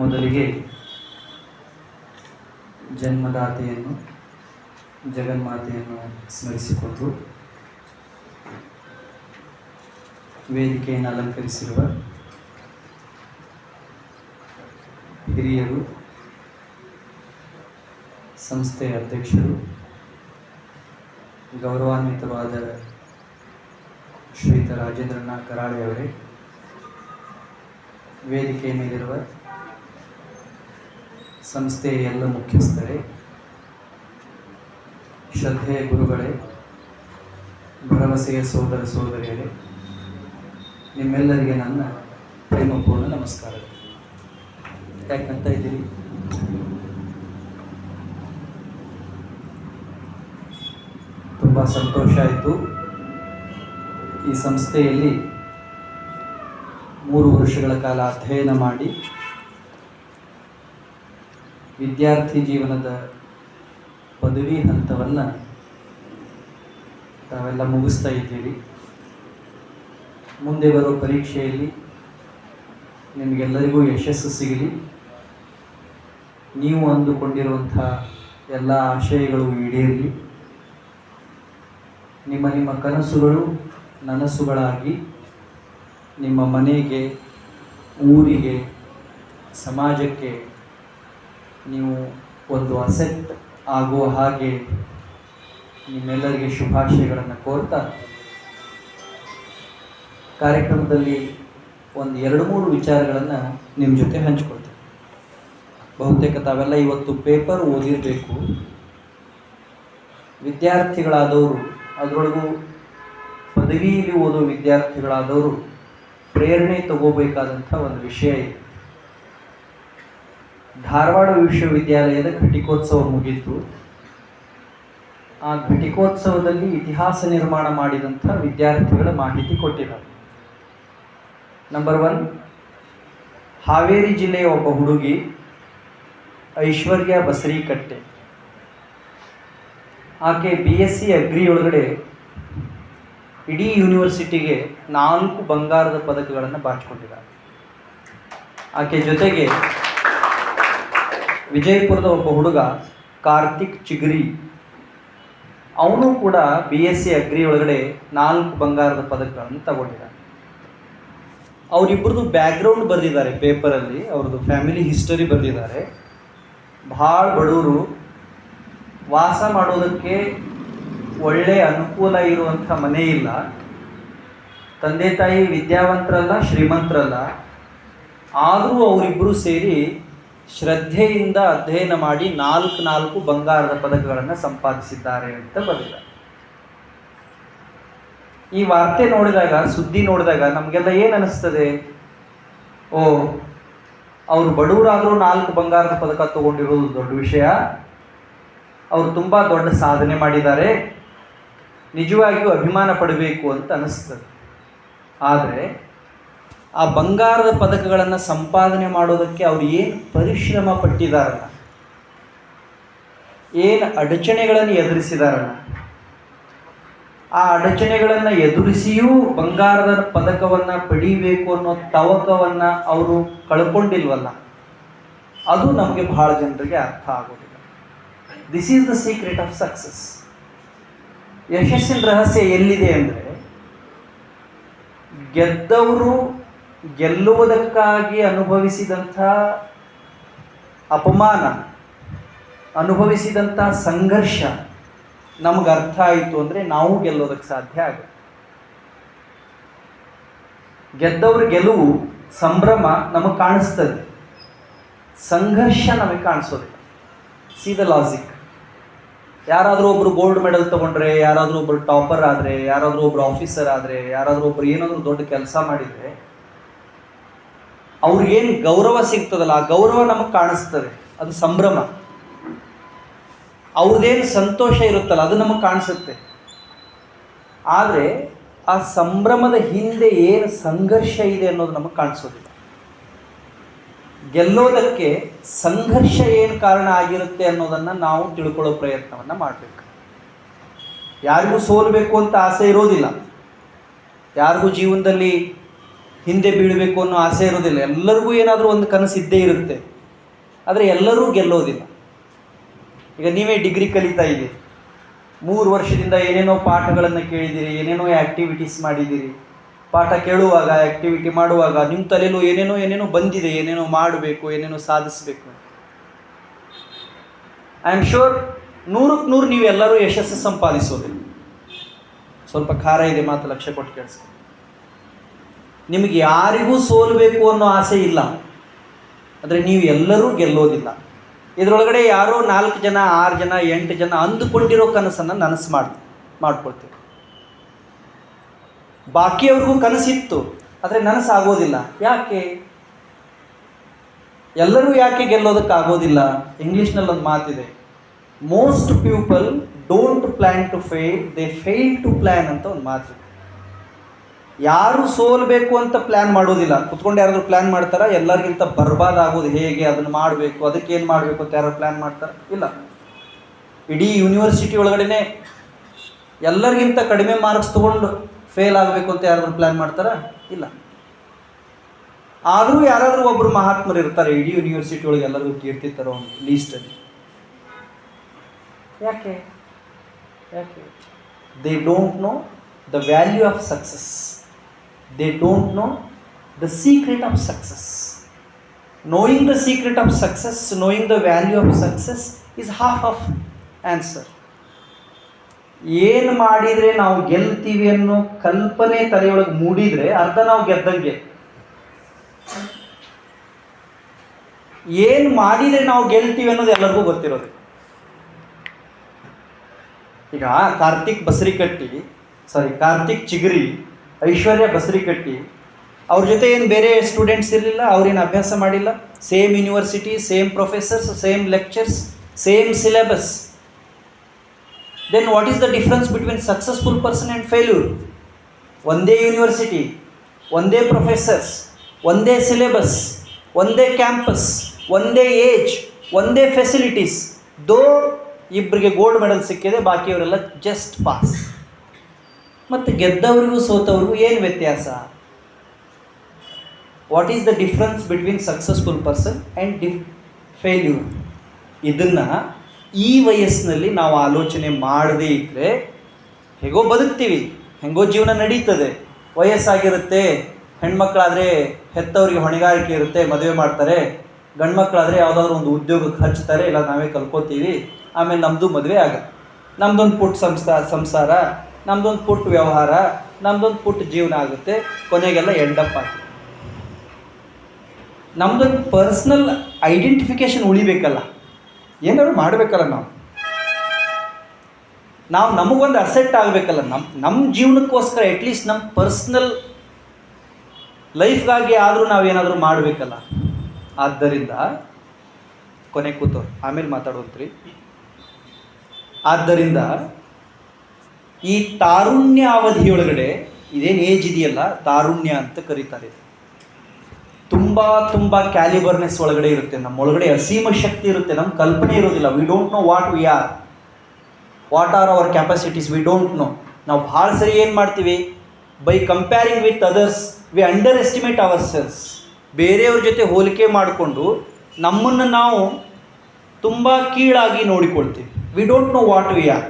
ಮೊದಲಿಗೆ ಜನ್ಮದಾತೆಯನ್ನು, ಜಗನ್ಮಾತೆಯನ್ನು ಸ್ಮರಿಸಿಕೊಂಡು ವೇದಿಕೆಯನ್ನು ಅಲಂಕರಿಸಿರುವ ಹಿರಿಯರು, ಸಂಸ್ಥೆಯ ಅಧ್ಯಕ್ಷರು, ಗೌರವಾನ್ವಿತವಾದ ಶ್ರೀಯುತ ರಾಜೇಂದ್ರನಾಥ್ ಕರಾಳೆಯವರೇ ವೇದಿಕೆಯ ಮೇಲಿರುವ ಸಂಸ್ಥೆಯ ಎಲ್ಲ ಮುಖ್ಯಸ್ಥರೇ ಶ್ರದ್ಧೆಯ ಗುರುಗಳೇ, ಭರವಸೆಯ ಸೋದರ ಸೋದರಿಯರೇ, ನಿಮ್ಮೆಲ್ಲರಿಗೆ ನನ್ನ ಪ್ರೇಮಪೂರ್ಣ ನಮಸ್ಕಾರ. ಯಾಕಂತ ಇದ್ದೀರಿ? ತುಂಬ ಸಂತೋಷ ಆಯಿತು. ಈ ಸಂಸ್ಥೆಯಲ್ಲಿ ಮೂರು ವರ್ಷಗಳ ಕಾಲ ಅಧ್ಯಯನ ಮಾಡಿ ವಿದ್ಯಾರ್ಥಿ ಜೀವನದ ಪದವಿ ಹಂತವನ್ನು ತಾವೆಲ್ಲ ಮುಗಿಸ್ತಾ ಇದ್ದೀರಿ. ಮುಂದೆ ಬರೋ ಪರೀಕ್ಷೆಯಲ್ಲಿ ನಿಮಗೆಲ್ಲರಿಗೂ ಯಶಸ್ಸು ಸಿಗಲಿ. ನೀವು ಅಂದುಕೊಂಡಿರುವಂಥ ಎಲ್ಲ ಆಶಯಗಳು ಈಡೇರಲಿ. ನಿಮ್ಮ ನಿಮ್ಮ ಕನಸುಗಳು ನನಸುಗಳಾಗಿ ನಿಮ್ಮ ಮನೆಗೆ, ಊರಿಗೆ, ಸಮಾಜಕ್ಕೆ ನೀವು ಒಂದು ಅಸೆಟ್ ಆಗುವ ಹಾಗೆ ನಿಮ್ಮೆಲ್ಲರಿಗೆ ಶುಭಾಶಯಗಳನ್ನು ಕೋರ್ತಾ ಕಾರ್ಯಕ್ರಮದಲ್ಲಿ ಒಂದು ಎರಡು ಮೂರು ವಿಚಾರಗಳನ್ನು ನಿಮ್ಮ ಜೊತೆ ಹಂಚ್ಕೊಳ್ತೀನಿ. ಬಹುತೇಕ ತಾವೆಲ್ಲ ಇವತ್ತು ಪೇಪರ್ ಓದಿರಬೇಕು. ವಿದ್ಯಾರ್ಥಿಗಳಾದವರು, ಅದರೊಳಗೂ ಪದವಿಯಲ್ಲಿ ಓದೋ ವಿದ್ಯಾರ್ಥಿಗಳಾದವರು ಪ್ರೇರಣೆ ತಗೋಬೇಕಾದಂಥ ಒಂದು ವಿಷಯ ಇದೆ. ಧಾರವಾಡ ವಿಶ್ವವಿದ್ಯಾಲಯದ ಘಟಿಕೋತ್ಸವ ಮುಗಿತು ಆ ಘಟಿಕೋತ್ಸವದಲ್ಲಿ ಇತಿಹಾಸ ನಿರ್ಮಾಣ ಮಾಡಿದಂಥ ವಿದ್ಯಾರ್ಥಿಗಳ ಮಾಹಿತಿ ಕೊಟ್ಟಿದ್ದಾರೆ. ನಂಬರ್ ಒನ್ ಹಾವೇರಿ ಜಿಲ್ಲೆಯ ಒಬ್ಬ ಹುಡುಗಿ ಐಶ್ವರ್ಯ ಬಸರಿಕಟ್ಟೆ. ಆಕೆ ಬಿ ಎಸ್ ಸಿ ಅಗ್ರಿ ಒಳಗಡೆ ಇಡೀ ಯೂನಿವರ್ಸಿಟಿಗೆ ನಾಲ್ಕು ಬಂಗಾರದ ಪದಕಗಳನ್ನು ಬಾಚಿಕೊಂಡಿದ್ದಾರೆ ಆಕೆ ಜೊತೆಗೆ ವಿಜಯಪುರದ ಒಬ್ಬ ಹುಡುಗ ಕಾರ್ತಿಕ್ ಚಿಗರಿ. ಅವನು ಕೂಡ ಬಿ ಎಸ್ ಸಿ ಅಗ್ರಿ ಒಳಗಡೆ ನಾಲ್ಕು ಬಂಗಾರದ ಪದಕಗಳನ್ನು ತಗೊಂಡಿದ್ದಾನೆ. ಅವರಿಬ್ಬರದು ಬ್ಯಾಕ್ಗ್ರೌಂಡ್ ಬರೆದಿದ್ದಾರೆ ಪೇಪರಲ್ಲಿ ಅವ್ರದ್ದು ಫ್ಯಾಮಿಲಿ ಹಿಸ್ಟರಿ ಬರೆದಿದ್ದಾರೆ. ಭಾಳ ಬಡವರು ವಾಸ ಮಾಡೋದಕ್ಕೆ ಒಳ್ಳೆ ಅನುಕೂಲ ಇರುವಂಥ ಮನೆ ಇಲ್ಲ. ತಂದೆ ತಾಯಿ ವಿದ್ಯಾವಂತರಲ್ಲ, ಶ್ರೀಮಂತರಲ್ಲ. ಆದರೂ ಅವರಿಬ್ಬರು ಸೇರಿ ಶ್ರದ್ಧೆಯಿಂದ ಅಧ್ಯಯನ ಮಾಡಿ ನಾಲ್ಕು ನಾಲ್ಕು ಬಂಗಾರದ ಪದಕಗಳನ್ನು ಸಂಪಾದಿಸಿದ್ದಾರೆ ಅಂತ ಬರೆದಿದ್ದಾರೆ ಈ ವಾರ್ತೆ ನೋಡಿದಾಗ, ಸುದ್ದಿ ನೋಡಿದಾಗ ನಮಗೆಲ್ಲ ಏನು ಅನಿಸ್ತದೆ? ಓ, ಅವರು ಬಡವರಾದರೂ ನಾಲ್ಕು ಬಂಗಾರದ ಪದಕ ತಗೊಂಡಿರೋದು ದೊಡ್ಡ ವಿಷಯ. ಅವರು ತುಂಬ ದೊಡ್ಡ ಸಾಧನೆ ಮಾಡಿದ್ದಾರೆ. ನಿಜವಾಗಿಯೂ ಅಭಿಮಾನ ಪಡಬೇಕು ಅಂತ ಅನಿಸ್ತದೆ. ಆದರೆ ಆ ಬಂಗಾರದ ಪದಕಗಳನ್ನು ಸಂಪಾದನೆ ಮಾಡೋದಕ್ಕೆ ಅವರು ಏನು ಪರಿಶ್ರಮ ಪಟ್ಟಿದಾರಲ್ಲ ಏನು ಅಡಚಣೆಗಳನ್ನು ಎದುರಿಸಿದಾರಲ್ಲ ಆ ಅಡಚಣೆಗಳನ್ನು ಎದುರಿಸಿಯೂ ಬಂಗಾರದ ಪದಕವನ್ನು ಪಡೀಬೇಕು ಅನ್ನೋ ತವಕವನ್ನು ಅವರು ಕಳ್ಕೊಂಡಿಲ್ವಲ್ಲ, ಅದು ನಮಗೆ ಬಹಳ ಜನರಿಗೆ ಅರ್ಥ ಆಗೋದಿಲ್ಲ. This is the secret of success ಯಶಸ್ಸಿನ ರಹಸ್ಯ ಎಲ್ಲಿದೆ ಅಂದರೆ, ಗೆದ್ದವರು ಗೆಲ್ಲುವುದಕ್ಕಾಗಿ ಅನುಭವಿಸಿದಂಥ ಅಪಮಾನ, ಅನುಭವಿಸಿದಂಥ ಸಂಘರ್ಷ ನಮಗೆ ಅರ್ಥ ಆಯಿತು ಅಂದರೆ ನಾವು ಗೆಲ್ಲೋದಕ್ಕೆ ಸಾಧ್ಯ ಆಗುತ್ತೆ. ಗೆದ್ದವ್ರ ಗೆಲುವು, ಸಂಭ್ರಮ ನಮಗೆ ಕಾಣಿಸ್ತದೆ. ಸಂಘರ್ಷ ನಮಗೆ ಕಾಣಿಸೋದಿಲ್ಲ. ಸಿ ದ ಲಾಜಿಕ್ ಯಾರಾದರೂ ಒಬ್ಬರು ಗೋಲ್ಡ್ ಮೆಡಲ್ ತಗೊಂಡ್ರೆ, ಯಾರಾದರೂ ಒಬ್ಬರು ಟಾಪರ್ ಆದರೆ, ಯಾರಾದರೂ ಒಬ್ಬರು ಆಫೀಸರ್ ಆದರೆ, ಯಾರಾದರೂ ಒಬ್ಬರು ಏನಾದರೂ ದೊಡ್ಡ ಕೆಲಸ ಮಾಡಿದರೆ ಅವ್ರಿಗೇನು ಗೌರವ ಸಿಗ್ತದಲ್ಲ, ಆ ಗೌರವ ನಮಗೆ ಕಾಣಿಸ್ತದೆ. ಅದು ಸಂಭ್ರಮ. ಅವ್ರದ್ದೇನು ಸಂತೋಷ ಇರುತ್ತಲ್ಲ, ಅದು ನಮಗೆ ಕಾಣಿಸುತ್ತೆ. ಆದರೆ ಆ ಸಂಭ್ರಮದ ಹಿಂದೆ ಏನು ಸಂಘರ್ಷ ಇದೆ ಅನ್ನೋದು ನಮಗೆ ಕಾಣಿಸೋದಿಲ್ಲ. ಗೆಲ್ಲೋದಕ್ಕೆ ಸಂಘರ್ಷ ಏನು ಕಾರಣ ಆಗಿರುತ್ತೆ ಅನ್ನೋದನ್ನು ನಾವು ತಿಳ್ಕೊಳ್ಳೋ ಪ್ರಯತ್ನವನ್ನು ಮಾಡಬೇಕು. ಯಾರಿಗೂ ಸೋಲಬೇಕು ಅಂತ ಆಸೆ ಇರೋದಿಲ್ಲ. ಯಾರಿಗೂ ಜೀವನದಲ್ಲಿ ಹಿಂದೆ ಬೀಳಬೇಕು ಅನ್ನೋ ಆಸೆ ಇರೋದಿಲ್ಲ ಎಲ್ಲರಿಗೂ ಏನಾದರೂ ಒಂದು ಕನಸು ಇದ್ದೇ ಇರುತ್ತೆ. ಆದರೆ ಎಲ್ಲರೂ ಗೆಲ್ಲೋದಿಲ್ಲ. ಈಗ ನೀವೇ ಡಿಗ್ರಿ ಕಲಿತಾ ಇದ್ದೀರಿ. ಮೂರು ವರ್ಷದಿಂದ ಏನೇನೋ ಪಾಠಗಳನ್ನು ಕೇಳಿದ್ದೀರಿ, ಏನೇನೋ ಆ್ಯಕ್ಟಿವಿಟೀಸ್ ಮಾಡಿದ್ದೀರಿ. ಪಾಠ ಕೇಳುವಾಗ ಆ್ಯಕ್ಟಿವಿಟಿ ಮಾಡುವಾಗ ನಿಮ್ಮ ತಲೆಯಲ್ಲೂ ಏನೇನೋ ಏನೇನೋ ಬಂದಿದೆ, ಏನೇನೋ ಮಾಡಬೇಕು, ಏನೇನೋ ಸಾಧಿಸಬೇಕು. ಐ ಆಮ್ ಶೋರ್ ನೂರಕ್ಕೆ ನೂರು ನೀವೆಲ್ಲರೂ ಯಶಸ್ಸು ಸಂಪಾದಿಸೋದಿಲ್ಲ. ಸ್ವಲ್ಪ ಖಾರ ಇದೆ ಮಾತು ಲಕ್ಷ್ಯ ಕೊಟ್ಟು ಕೇಳಿಸ್ಕೊ ನಿಮಗೆ ಯಾರಿಗೂ ಸೋಲಬೇಕು ಅನ್ನೋ ಆಸೆ ಇಲ್ಲ. ಆದರೆ ನೀವು ಎಲ್ಲರೂ ಗೆಲ್ಲೋದಿಲ್ಲ. ಇದರೊಳಗಡೆ ಯಾರೋ ನಾಲ್ಕು ಜನ, ಆರು ಜನ, ಎಂಟು ಜನ ಅಂದುಕೊಂಡಿರೋ ಕನಸನ್ನು ನನಸು ಮಾಡಿ, ಮಾಡ್ಕೊಳ್ತೀವಿ. ಬಾಕಿಯವ್ರಿಗೂ ಕನಸಿತ್ತು, ಆದರೆ ನನಸಾಗೋದಿಲ್ಲ. ಯಾಕೆ? ಎಲ್ಲರೂ ಯಾಕೆ ಗೆಲ್ಲೋದಕ್ಕಾಗೋದಿಲ್ಲ? ಇಂಗ್ಲೀಷ್ನಲ್ಲಿ ಒಂದು ಮಾತಿದೆ most people don't plan to fail they fail to plan ಅಂತ ಒಂದು ಮಾತಿದೆ. ಯಾರು ಸೋಲ್ಬೇಕು ಅಂತ ಪ್ಲ್ಯಾನ್ ಮಾಡೋದಿಲ್ಲ. ಕುತ್ಕೊಂಡು ಯಾರಾದರೂ ಪ್ಲ್ಯಾನ್ ಮಾಡ್ತಾರ? ಎಲ್ಲರಿಗಿಂತ ಬರ್ಬಾದ್ ಆಗೋದು ಹೇಗೆ? ಅದನ್ನು ಮಾಡಬೇಕು. ಅದಕ್ಕೆ ಏನು ಮಾಡಬೇಕು ಅಂತ ಯಾರು ಪ್ಲ್ಯಾನ್ ಮಾಡ್ತಾರೆ? ಇಲ್ಲ. ಇಡೀ ಯೂನಿವರ್ಸಿಟಿ ಒಳಗಡೆನೆ ಎಲ್ಲರಿಗಿಂತ ಕಡಿಮೆ ಮಾರ್ಕ್ಸ್ ತೊಗೊಂಡು ಫೇಲ್ ಆಗಬೇಕು ಅಂತ ಯಾರಾದರೂ ಪ್ಲ್ಯಾನ್ ಮಾಡ್ತಾರ? ಇಲ್ಲ. ಆದರೂ ಯಾರಾದರೂ ಒಬ್ಬರು ಮಹಾತ್ಮರು ಇರ್ತಾರೆ. ಇಡೀ ಯೂನಿವರ್ಸಿಟಿ ಒಳಗೆ ಎಲ್ಲರಿಗೂ ಕೀರ್ತಿ ತರೋ ಒಂದು ಲೀಸ್ಟಲ್ಲಿ ಯಾಕೆ? ಯಾಕೆ? They don't know the value of success they don't know the secret of success knowing the secret of success, knowing the value of success is half of answer. ಏನು ಮಾಡಿದರೆ ನಾವು ಗೆಲ್ತೀವಿ ಅನ್ನೋ ಕಲ್ಪನೆ ತಲೆಯೊಳಗೆ ಮೂಡಿದರೆ ಅರ್ಧ ನಾವು ಗೆದ್ದಂಗೆ. ಏನು ಮಾಡಿದರೆ ನಾವು ಗೆಲ್ತೀವಿ ಅನ್ನೋದು ಎಲ್ಲರಿಗೂ ಗೊತ್ತಿರೋದು. ಈಗ ಕಾರ್ತಿಕ್ ಬಸರಿಕಟ್ಟಿ ಸಾರಿ ಕಾರ್ತಿಕ್ ಚಿಗರಿ ಐಶ್ವರ್ಯ ಬಸರಿಕಟ್ಟಿ. ಅವ್ರ ಜೊತೆ ಏನು ಬೇರೆ ಸ್ಟೂಡೆಂಟ್ಸ್ ಇರಲಿಲ್ಲ ಅವ್ರೇನು ಅಭ್ಯಾಸ ಮಾಡಿಲ್ಲ? Same university same professors same lectures same syllabus then what is the difference between successful person and failure ಒಂದೇ ಯೂನಿವರ್ಸಿಟಿ ಒಂದೇ ಪ್ರೊಫೆಸರ್ಸ್ ಒಂದೇ ಸಿಲೆಬಸ್ ಒಂದೇ ಕ್ಯಾಂಪಸ್ ಒಂದೇ ಏಜ್ ಒಂದೇ ಫೆಸಿಲಿಟೀಸ್ ದೋ ಇಬ್ಬರಿಗೆ ಗೋಲ್ಡ್ ಮೆಡಲ್ ಸಿಕ್ಕಿದೆ, ಬಾಕಿಯವರೆಲ್ಲ ಜಸ್ಟ್ ಪಾಸ್ ಮತ್ತು ಗೆದ್ದವರಿಗೂ ಸೋತವ್ರಿಗೂ ಏನು ವ್ಯತ್ಯಾಸ? What is the difference between successful person and diff failure ಇದನ್ನು ಈ ವಯಸ್ಸಿನಲ್ಲಿ ನಾವು ಆಲೋಚನೆ ಮಾಡದೇ ಇದ್ದರೆ ಹೇಗೋ ಬದುಕ್ತೀವಿ, ಹೆಂಗೋ ಜೀವನ ನಡೀತದೆ. ವಯಸ್ಸಾಗಿರುತ್ತೆ, ಹೆಣ್ಮಕ್ಳಾದರೆ ಹೆತ್ತವರಿಗೆ ಹೊಣೆಗಾರಿಕೆ ಇರುತ್ತೆ, ಮದುವೆ ಮಾಡ್ತಾರೆ. ಗಂಡ್ಮಕ್ಳಾದರೆ ಯಾವುದಾದ್ರೂ ಒಂದು ಉದ್ಯೋಗಕ್ಕೆ ಹಚ್ತಾರೆ, ಇಲ್ಲ ನಾವೇ ಕಲ್ಕೋತೀವಿ, ಆಮೇಲೆ ನಮ್ಮದು ಮದುವೆ ಆಗುತ್ತೆ ನಮ್ಮದೊಂದು ಪುಟ್ಟ ಸಂಸ್ಕಾರ ಸಂಸಾರ ನಮ್ದೊಂದು ಪುಟ್ಟ ವ್ಯವಹಾರ, ನಮ್ದೊಂದು ಪುಟ್ಟ ಜೀವನ ಆಗುತ್ತೆ, ಕೊನೆಗೆಲ್ಲ ಎಂಡಪ್ ಆಗ್ತದೆ ನಮ್ದೊಂದು ಪರ್ಸ್ನಲ್ ಐಡೆಂಟಿಫಿಕೇಶನ್ ಉಳಿಬೇಕಲ್ಲ, ಏನಾದ್ರು ಮಾಡಬೇಕಲ್ಲ ನಾವು. ನಾವು ನಮಗೊಂದು ಅಸೆಟ್ ಆಗಬೇಕಲ್ಲ ನಮ್ಮ ನಮ್ಮ ಜೀವನಕ್ಕೋಸ್ಕರ ಅಟ್ಲೀಸ್ಟ್ ನಮ್ಮ ಪರ್ಸ್ನಲ್ ಲೈಫ್ಗಾಗಿ ಆದರೂ ನಾವೇನಾದರೂ ಮಾಡಬೇಕಲ್ಲ. ಆದ್ದರಿಂದ, ಕೊನೆ ಕೂತವ್ರು ಆಮೇಲೆ ಮಾತಾಡೋದ್ರಿ ಆದ್ದರಿಂದ ಈ ತಾರುಣ್ಯ ಅವಧಿಯೊಳಗಡೆ ಇದೇನು ಏಜ್ ಇದೆಯಲ್ಲ? ತಾರುಣ್ಯ ಅಂತ ಕರೀತಾರೆ. ತುಂಬ ತುಂಬ ಕ್ಯಾಲಿಬರ್ನೆಸ್ ಒಳಗಡೆ ಇರುತ್ತೆ. ನಮ್ಮ ಒಳಗಡೆ ಅಸೀಮ ಶಕ್ತಿ ಇರುತ್ತೆ. ನಮ್ಮ ಕಲ್ಪನೆ ಇರೋದಿಲ್ಲ. We don't know what we are what are our capacities we don't know ನಾವು ಭಾಳ ಸರಿ ಏನು ಮಾಡ್ತೀವಿ? By comparing with others we underestimate ourselves ಬೇರೆಯವ್ರ ಜೊತೆ ಹೋಲಿಕೆ ಮಾಡಿಕೊಂಡು ನಮ್ಮನ್ನು ನಾವು ತುಂಬ ಕೀಳಾಗಿ ನೋಡಿಕೊಳ್ತೀವಿ. We don't know what we are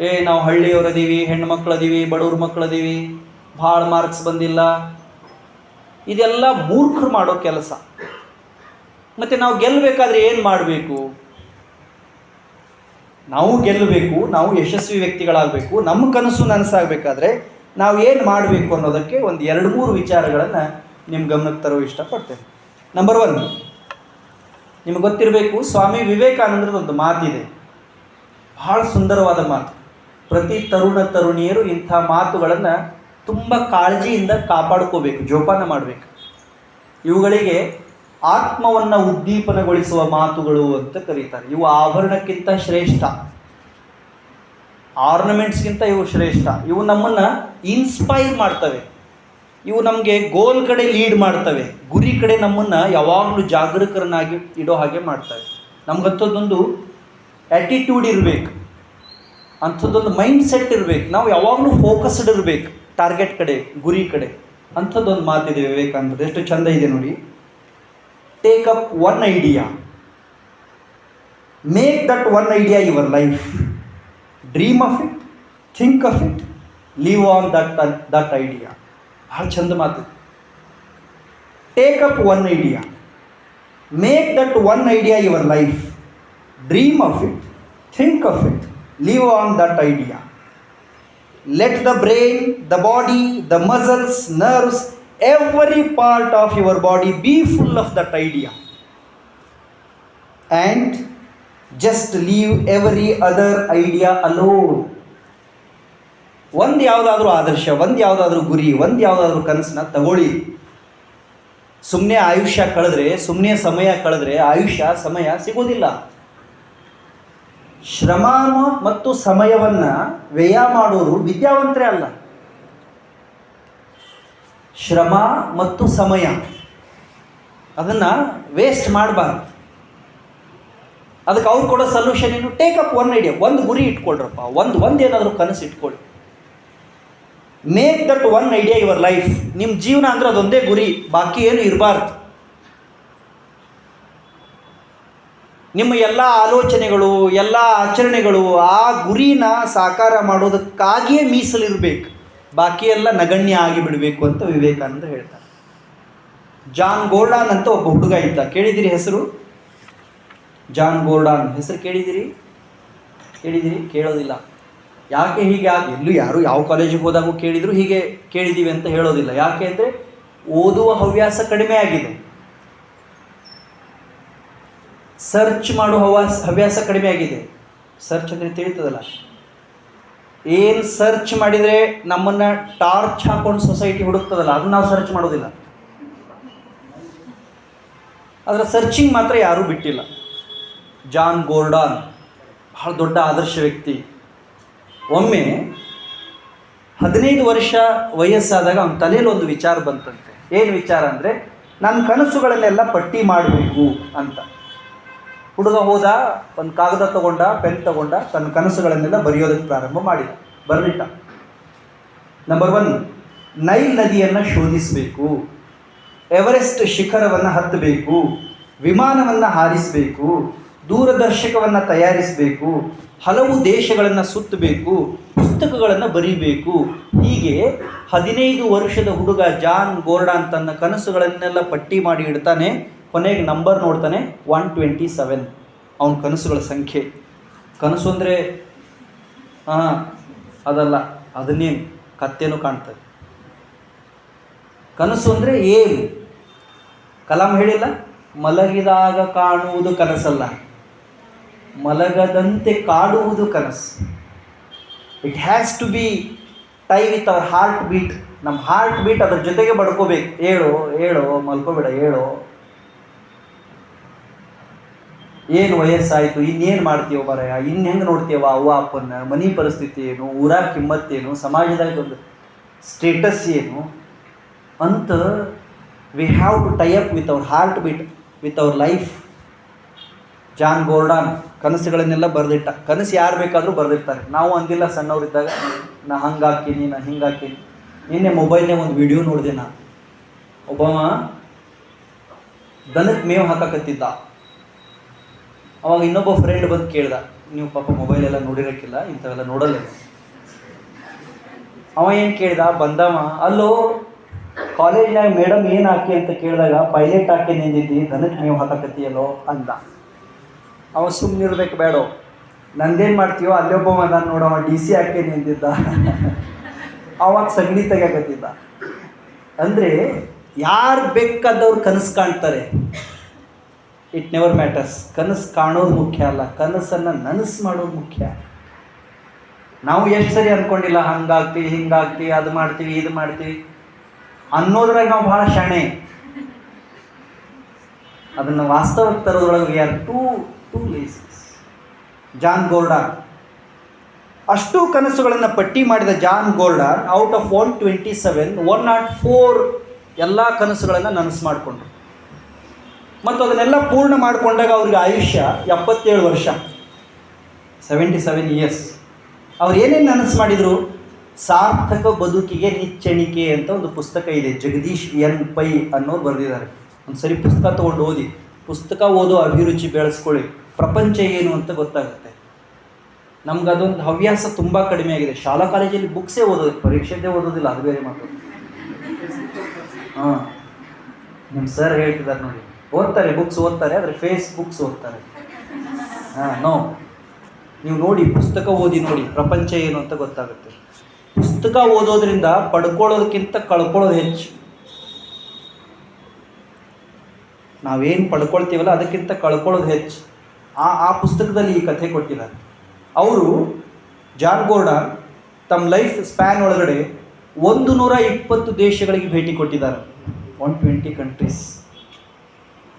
ಏ, ನಾವು ಹಳ್ಳಿಯವರದೀವಿ ಹೆಣ್ಮಕ್ಳು ಅದೀವಿ ಬಡವ್ರ ಮಕ್ಳು ಅದೀವಿ ಭಾಳ ಮಾರ್ಕ್ಸ್ ಬಂದಿಲ್ಲ. ಇದೆಲ್ಲ ಮೂರ್ಖರು ಮಾಡೋ ಕೆಲಸ. ಮತ್ತು ನಾವು ಗೆಲ್ಲಬೇಕಾದ್ರೆ ಏನು ಮಾಡಬೇಕು? ನಾವು ಗೆಲ್ಲಬೇಕು ನಾವು ಯಶಸ್ವಿ ವ್ಯಕ್ತಿಗಳಾಗಬೇಕು, ನಮ್ಮ ಕನಸು ನನಸಾಗಬೇಕಾದ್ರೆ ನಾವು ಏನು ಮಾಡಬೇಕು ಅನ್ನೋದಕ್ಕೆ ಒಂದು ಎರಡು ಮೂರು ವಿಚಾರಗಳನ್ನು ನಿಮ್ಮ ಗಮನಕ್ಕೆ ತರೋ ಇಷ್ಟಪಡ್ತೇನೆ. ನಂಬರ್ ಒನ್ ನಿಮಗೆ ಗೊತ್ತಿರಬೇಕು, ಸ್ವಾಮಿ ವಿವೇಕಾನಂದರದ ಒಂದು ಮಾತಿದೆ. ಬಹಳ ಸುಂದರವಾದ ಮಾತು. ಪ್ರತಿ ತರುಣ ತರುಣಿಯರು ಇಂಥ ಮಾತುಗಳನ್ನು ತುಂಬ ಕಾಳಜಿಯಿಂದ ಕಾಪಾಡ್ಕೋಬೇಕು, ಜೋಪಾನ ಮಾಡಬೇಕು. ಇವುಗಳಿಗೆ ಆತ್ಮವನ್ನು ಉದ್ದೀಪನಗೊಳಿಸುವ ಮಾತುಗಳು ಅಂತ ಕರೀತಾರೆ. ಇವು ಆಭರಣಕ್ಕಿಂತ ಶ್ರೇಷ್ಠ. ಆರ್ನಮೆಂಟ್ಸ್ಗಿಂತ ಇವು ಶ್ರೇಷ್ಠ. ಇವು ನಮ್ಮನ್ನು ಇನ್ಸ್ಪೈರ್ ಮಾಡ್ತವೆ. ಇವು ನಮಗೆ ಗೋಲ್ ಕಡೆ ಲೀಡ್ ಮಾಡ್ತವೆ. ಗುರಿ ಕಡೆ ನಮ್ಮನ್ನು ಯಾವಾಗಲೂ ಜಾಗರೂಕರನ್ನಾಗಿ ಇಡೋ ಹಾಗೆ ಮಾಡ್ತವೆ. ನಮ್ಗಂಥದ್ದೊಂದು ಆ್ಯಟಿಟ್ಯೂಡ್ ಇರಬೇಕು. ಅಂಥದ್ದೊಂದು ಮೈಂಡ್ ಸೆಟ್ ಇರಬೇಕು. ನಾವು ಯಾವಾಗಲೂ ಫೋಕಸ್ಡ್ ಇರಬೇಕು. ಟಾರ್ಗೆಟ್ ಕಡೆ, ಗುರಿ ಕಡೆ. ಅಂಥದ್ದೊಂದು ಮಾತಿದೆ ವಿವೇಕಾನಂದ ಎಷ್ಟು ಚಂದ ಇದೆ ನೋಡಿ. Take up one idea make that one idea your life dream of it think of it live on that that idea ಭಾಳ ಚಂದ ಮಾತು. Take up one idea make that one idea your life dream of it think of it live on that idea. let the brain, the body, the muscles, nerves, every part of your body be full of that idea. And just leave every other idea alone. ಒಂದು ಯಾವುದಾದ್ರೂ ಆದರ್ಶ ಒಂದು ಯಾವುದಾದ್ರೂ ಗುರಿ ಒಂದು ಯಾವುದಾದ್ರೂ ಕನಸನ್ನ ತಗೊಳ್ಳಿ ಸುಮ್ಮನೆ ಆಯುಷ್ಯ ಕಳೆದ್ರೆ ಸುಮ್ಮನೆ ಸಮಯ ಕಳೆದ್ರೆ ಆಯುಷ್ಯ ಸಮಯ ಸಿಗೋದಿಲ್ಲ ಶ್ರಮ ಮತ್ತು ಸಮಯವನ್ನ ವ್ಯಯ ಮಾಡೋರು ವಿದ್ಯಾವಂತರೇ ಅಲ್ಲ. ಶ್ರಮ ಮತ್ತು ಸಮಯ. ಅದನ್ನ ವೇಸ್ಟ್ ಮಾಡಬಾರ್ದು. ಅದಕ್ಕೆ ಅವ್ರು ಕೊಡೋ ಸೊಲ್ಯೂಷನ್ ಏನು? ಟೇಕ್ ಅಪ್ ಒನ್ ಐಡಿಯಾ ಒಂದು ಗುರಿ ಇಟ್ಕೊಳ್ರಪ್ಪ. ಒಂದು ಒಂದು ಕನಸು ಇಟ್ಕೊಳ್ಳಿ. Make that one idea your life ನಿಮ್ಮ ಜೀವನ ಅಂದ್ರೆ ಅದೊಂದೇ ಗುರಿ. ಬಾಕಿ ಏನು ಇರಬಾರ್ದು. ನಿಮ್ಮ ಎಲ್ಲ ಆಲೋಚನೆಗಳು, ಎಲ್ಲ ಆಚರಣೆಗಳು ಆ ಗುರಿನ ಸಾಕಾರ ಮಾಡೋದಕ್ಕಾಗಿಯೇ ಮೀಸಲಿರಬೇಕು. ಬಾಕಿ ಎಲ್ಲ ನಗಣ್ಯ ಆಗಿ ಬಿಡಬೇಕು ಅಂತ ವಿವೇಕಾನಂದ ಹೇಳ್ತಾರೆ ಜಾನ್ ಗೋಲ್ಡಾನ್ ಅಂತ ಒಬ್ಬ ಹುಡುಗ ಇದ್ದ. ಕೇಳಿದಿರಿ ಹೆಸರು? John Gordon. ಹೆಸರು ಕೇಳಿದಿರಿ? ಕೇಳಿದಿರಿ? ಕೇಳೋದಿಲ್ಲ. ಯಾಕೆ ಹೀಗೆ ಎಲ್ಲೂ ಯಾರು ಯಾವ ಕಾಲೇಜಿಗೆ ಹೋದಾಗೂ ಕೇಳಿದ್ರು ಹೀಗೆ ಕೇಳಿದ್ದೀವಿ ಅಂತ ಹೇಳೋದಿಲ್ಲ. ಯಾಕೆ ಅಂದರೆ ಓದುವ ಹವ್ಯಾಸ ಕಡಿಮೆ ಆಗಿದೆ. ಸರ್ಚ್ ಮಾಡೋ ಹವ್ಯಾಸ ಹವ್ಯಾಸ ಕಡಿಮೆ ಆಗಿದೆ. ಸರ್ಚ್ ಅಂದರೆ ತಿಳಿತದಲ್ಲ. ಏನು ಸರ್ಚ್ ಮಾಡಿದರೆ ನಮ್ಮನ್ನು ಟಾರ್ಚ್ ಹಾಕೊಂಡು ಸೊಸೈಟಿ ಹುಡುಕ್ತದಲ್ಲ, ಅದನ್ನ ನಾವು ಸರ್ಚ್ ಮಾಡೋದಿಲ್ಲ. ಅದರ ಸರ್ಚಿಂಗ್ ಮಾತ್ರ ಯಾರೂ ಬಿಟ್ಟಿಲ್ಲ. ಜಾನ್ ಗೋರ್ಡಾನ್ ಬಹಳ ದೊಡ್ಡ ಆದರ್ಶ ವ್ಯಕ್ತಿ. ಒಮ್ಮೆ ಹದಿನೈದು ವರ್ಷ ವಯಸ್ಸಾದಾಗ ಅವನ ತಲೆಯಲ್ಲಿ ಒಂದು ವಿಚಾರ ಬಂತಂತೆ. ಏನು ವಿಚಾರ ಅಂದರೆ ನನ್ನ ಕನಸುಗಳನ್ನೆಲ್ಲ ಪಟ್ಟಿ ಮಾಡಬೇಕು ಅಂತ. ಹುಡುಗ ಹೋದ, ಒಂದು ಕಾಗದ ತಗೊಂಡ, ಪೆನ್ ತಗೊಂಡ, ತನ್ನ ಕನಸುಗಳನ್ನೆಲ್ಲ ಬರೆಯೋದಕ್ಕೆ ಪ್ರಾರಂಭ ಮಾಡಿದ. ಬರ್ಬಿಟ್ಟ ನಂಬರ್ ಒನ್ ನೈಲ್ ನದಿಯನ್ನು ಶೋಧಿಸಬೇಕು. ಎವರೆಸ್ಟ್ ಶಿಖರವನ್ನು ಹತ್ತಬೇಕು. ವಿಮಾನವನ್ನು ಹಾರಿಸಬೇಕು. ದೂರದರ್ಶಕವನ್ನು ತಯಾರಿಸಬೇಕು. ಹಲವು ದೇಶಗಳನ್ನು ಸುತ್ತಬೇಕು. ಪುಸ್ತಕಗಳನ್ನು ಬರೀಬೇಕು. ಹೀಗೆ ಹದಿನೈದು ವರ್ಷದ ಹುಡುಗ ಜಾನ್ ಗೋರ್ಡಾನ್ ತನ್ನ ಕನಸುಗಳನ್ನೆಲ್ಲ ಪಟ್ಟಿ ಮಾಡಿ ಇಡ್ತಾನೆ. ಕೊನೆಗೆ ನಂಬರ್ ನೋಡ್ತಾನೆ ಒನ್ ಟ್ವೆಂಟಿ ಸೆವೆನ್ ಅವನ ಕನಸುಗಳ ಸಂಖ್ಯೆ. ಕನಸು ಅಂದರೆ ಹಾಂ ಅದಲ್ಲ, ಅದನ್ನೇನು, ಕತ್ತೇನು ಕಾಣ್ತದೆ. ಕನಸು ಅಂದರೆ ಏನು? ಕಲಾಂ ಹೇಳಿಲ್ಲ, ಮಲಗಿದಾಗ ಕಾಣುವುದು ಕನಸಲ್ಲ. ಮಲಗದಂತೆ ಕಾಡುವುದು ಕನಸು. It has to be tie with our heartbeat ನಮ್ಮ ಹಾರ್ಟ್ ಬೀಟ್ ಅದ್ರ ಜೊತೆಗೆ ಬಡ್ಕೋಬೇಕು. ಹೇಳೋ ಹೇಳೋ ಮಲ್ಕೋಬೇಡ ಹೇಳು ಏನು ವಯಸ್ಸಾಯಿತು, ಇನ್ನೇನು ಮಾಡ್ತೀವ ಬರಯ ಇನ್ನು ಹೆಂಗೆ ನೋಡ್ತೀವ ಅವ್ವ, ಅಪ್ಪನ್ನ, ಮನೆ ಪರಿಸ್ಥಿತಿ ಏನು, ಊರಾಗ ಕಿಮ್ಮತ್ತೇನು ಸಮಾಜದಾಗ ಒಂದು ಸ್ಟೇಟಸ್ ಏನು, ಅಂತ we have to tie up with our heartbeat with our life John Gordon ಕನಸುಗಳನ್ನೆಲ್ಲ ಬರೆದಿಟ್ಟ. ಕನಸು ಯಾರು ಬೇಕಾದರೂ ಬರೆದಿರ್ತಾರೆ. ನಾವು ಅಂದಿಲ್ಲ ಸಣ್ಣವರಿದ್ದಾಗ, ನಾ ಹಂಗೆ ಹಾಕೀನಿ ನಾ ಹಿಂಗೆ ಹಾಕೀನಿ ನಿನ್ನೆ ಮೊಬೈಲ್ನೇ ಒಂದು ವಿಡಿಯೋ ನೋಡಿದೆ ನಾ ಒಬ್ಬವ ದನಕ್ಕೆ ಮೇವು ಹಾಕಕತ್ತಿದ್ದ. ಅವಾಗ ಇನ್ನೊಬ್ಬ ಫ್ರೆಂಡ್ ಬಂದು ಕೇಳ್ದ, ನೀವು ಪಾಪ ಮೊಬೈಲ್ ಎಲ್ಲ ನೋಡಿರಕ್ಕಿಲ್ಲ, ಇಂಥವೆಲ್ಲ ನೋಡಲ್ಲ. ಅವ ಏನು ಕೇಳ್ದ, ಬಂದವ, ಅಲ್ಲೋ ಕಾಲೇಜ್ನಾಗ ಮೇಡಮ್ ಏನು ಹಾಕಿ? ಅಂತ ಕೇಳಿದಾಗ ಪೈಲೆಟ್ ಹಾಕಿ ನಿಂದಿದ್ದಿ ನನಗೆ ನೀವು ಹಾಕಕತ್ತೀಯಲ್ಲೋ ಅಂದ. ಅವ ಸುಮ್ಮನಿರ್ಬೇಕು ಬೇಡೋ, ನಂದೇನು ಮಾಡ್ತೀವೋ ಅಲ್ಲೊಬ್ಬ ಒಬ್ಬ ಮಗ ನೋಡವ ಡಿ ಸಿ ಹಾಕಿ ನಿಂತಿದ್ದ ಅವಾಗ ಸಗಣಿ ತೆಗಿಯಾಕತ್ತಿದ್ದ. ಅಂದರೆ, ಯಾರು ಬೇಕಾದವ್ರು ಕನಸು ಕಾಣ್ತಾರೆ? ಇಟ್ ನೆವರ್ ಮ್ಯಾಟರ್ಸ್ ಕನಸು ಕಾಣೋದು ಮುಖ್ಯ ಅಲ್ಲ. ಕನಸನ್ನು ನನಸು ಮಾಡೋದು ಮುಖ್ಯ. ನಾವು ಎಷ್ಟು ಸರಿ ಅಂದ್ಕೊಂಡಿಲ್ಲ ಹಂಗಾಗ್ತೀವಿ ಹಿಂಗಾಗ್ತೀವಿ ಅದು ಮಾಡ್ತೀವಿ, ಇದು ಮಾಡ್ತೀವಿ ಅನ್ನೋದ್ರಾಗ ನಾವು ಭಾಳ ಶಾಣೆ. ಅದನ್ನು ವಾಸ್ತವಕ್ಕೆ ತರೋದ್ರೊಳಗೆ we are too too lazy John Gordon ಅಷ್ಟು ಕನಸುಗಳನ್ನು ಪಟ್ಟಿ ಮಾಡಿದ John Gordon out of one twenty seven one nought four ಎಲ್ಲ ಕನಸುಗಳನ್ನು ನನಸು ಮಾಡಿಕೊಂಡ್ರು. ಮತ್ತು ಅದನ್ನೆಲ್ಲ ಪೂರ್ಣ ಮಾಡಿಕೊಂಡಾಗ ಅವ್ರಿಗೆ ಆಯುಷ್ಯ ಎಪ್ಪತ್ತೇಳು ವರ್ಷ. ಸೆವೆಂಟಿ ಸೆವೆನ್ ಇಯರ್ಸ್ ಅವ್ರು ಏನೇನು ನನಸು ಮಾಡಿದರು? ಸಾರ್ಥಕ ಬದುಕಿಗೆ ನಿಚ್ಚಣಿಕೆ ಅಂತ ಒಂದು ಪುಸ್ತಕ ಇದೆ. ಜಗದೀಶ್ ಎನ್ ಪೈ ಅನ್ನೋರು ಬರೆದಿದ್ದಾರೆ. ಒಂದು ಸರಿ ಪುಸ್ತಕ ತೊಗೊಂಡು ಓದಿ. ಪುಸ್ತಕ ಓದೋ ಅಭಿರುಚಿ ಬೆಳೆಸ್ಕೊಳ್ಳಿ. ಪ್ರಪಂಚ ಏನು ಅಂತ ಗೊತ್ತಾಗುತ್ತೆ. ನಮ್ಗೆ ಅದೊಂದು ಹವ್ಯಾಸ ತುಂಬ ಕಡಿಮೆ ಆಗಿದೆ. ಶಾಲಾ ಕಾಲೇಜಲ್ಲಿ ಬುಕ್ಸೇ ಓದೋದು ಪರೀಕ್ಷೆದ್ದೇ ಓದೋದಿಲ್ಲ. ಅದು ಬೇರೆ ಮಾತು. ಹಾಂ. ನಿಮ್ಮ ಸರ್ ಹೇಳ್ತಿದ್ದಾರೆ ನೋಡಿ. ಓದ್ತಾರೆ ಬುಕ್ಸ್ ಓದ್ತಾರೆ, ಆದರೆ ಫೇಸ್ ಬುಕ್ಸ್ ಓದ್ತಾರೆ. ಹಾಂ ನೋ ನೀವು ನೋಡಿ, ಪುಸ್ತಕ ಓದಿ ನೋಡಿ, ಪ್ರಪಂಚ ಏನು ಅಂತ ಗೊತ್ತಾಗುತ್ತೆ. ಪುಸ್ತಕ ಓದೋದ್ರಿಂದ ಪಡ್ಕೊಳ್ಳೋದಕ್ಕಿಂತ ಕಳ್ಕೊಳ್ಳೋದು ಹೆಚ್ಚು. ನಾವೇನು ಪಡ್ಕೊಳ್ತೀವಲ್ಲ, ಅದಕ್ಕಿಂತ ಕಳ್ಕೊಳ್ಳೋದು ಹೆಚ್ಚು. ಆ ಆ ಪುಸ್ತಕದಲ್ಲಿ ಈ ಕಥೆ ಕೊಟ್ಟಿದ್ದಾರೆ. ಅವರು, ಜಾನ್ ಗೋರ್ಡ ತಮ್ಮ ಲೈಫ್ ಸ್ಪ್ಯಾನ್ ಒಳಗಡೆ ಒಂದು ನೂರ ಇಪ್ಪತ್ತು ದೇಶಗಳಿಗೆ ಭೇಟಿ ಕೊಟ್ಟಿದ್ದಾರೆ. ಒನ್ ಟ್ವೆಂಟಿ ಕಂಟ್ರೀಸ್